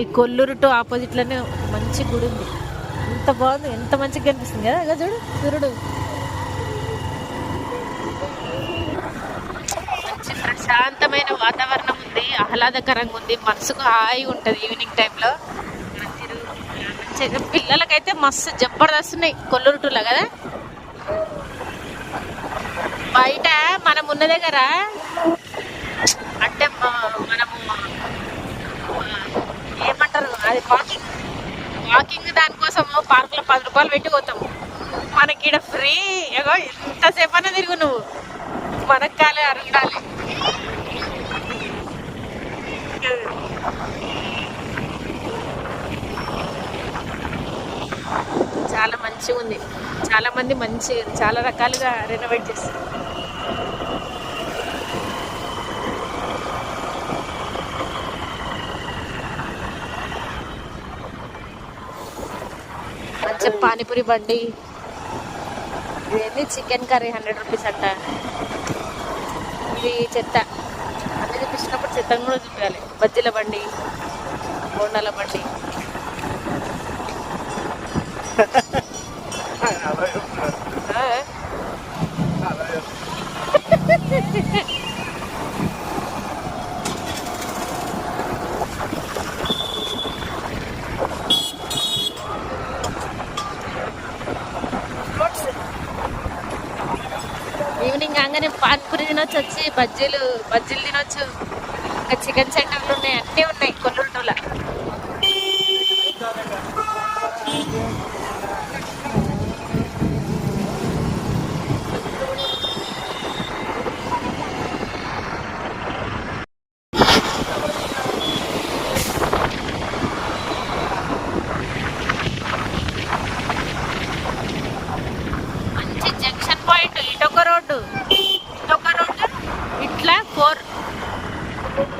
ఈ కొల్లూరు టు ఆపోజిట్లోనే మంచి గుడి ఉంది. ఎంత బాగుంది ఎంత మంచిగా కనిపిస్తుంది కదా? ఇగో చూడు సూర్యుడు. మంచి ప్రశాంతమైన వాతావరణం ఉంది ఆహ్లాదకరంగా ఉంది మనసుకు హాయిగా ఉంటుంది ఈవినింగ్ టైంలో పిల్లలకైతే మస్తు జబర్దస్త్ ఉన్నాయి కొల్లూరు టూలో కదా? బయట మనం ఉన్న దగ్గర అంటే మనము అంటారు అది వాకింగ్ వాకింగ్ దానికోసము పార్కులో పది రూపాయలు పెట్టి పోతాము. మనకి ఇక్కడ ఫ్రీ ఏగో ఎంతసేపు అన్నా తిరుగు నువ్వు. మనకు కాలే అరుండాలి. చాలా మంచిగా ఉంది చాలా మంది మంచి చాలా రకాలుగా రెనోవేట్ చేస్తారు. పానీపూరి బండి. ఇదేంటి చికెన్ కర్రీ హండ్రెడ్ రూపీస్ అంట. ఇది చెత్త. అన్నీ చూపించినప్పుడు చెత్తను కూడా చూపించాలి. బజ్జీల బండి బోండాల బండి. ఇంకానే కాగానే తినొచ్చు వచ్చి బజ్జీలు బజ్జీలు తినొచ్చు. ఇంకా చికెన్ సెంటర్లు ఉన్నాయి అన్నీ ఉన్నాయి కొల్లూరులో మంచి జంక్షన్ పాయింట్ ఇటొక రోడ్డు ఇటొక రోడ్డు ఇట్లా ఫోర్ మంచి జంక్షన్ పాయింట్ ఇక్కడ మంచి మంచి పెద్ద పెద్ద ఇంటర్నేషనల్ స్కూల్స్ ఉన్నాయి మామూలు స్కూల్స్ ఉన్నాయి ఇంకా గవర్నమెంట్ స్కూల్స్ ఉన్నాయి అన్ని ఫెసిలిటీస్ తోని కొల్లూరు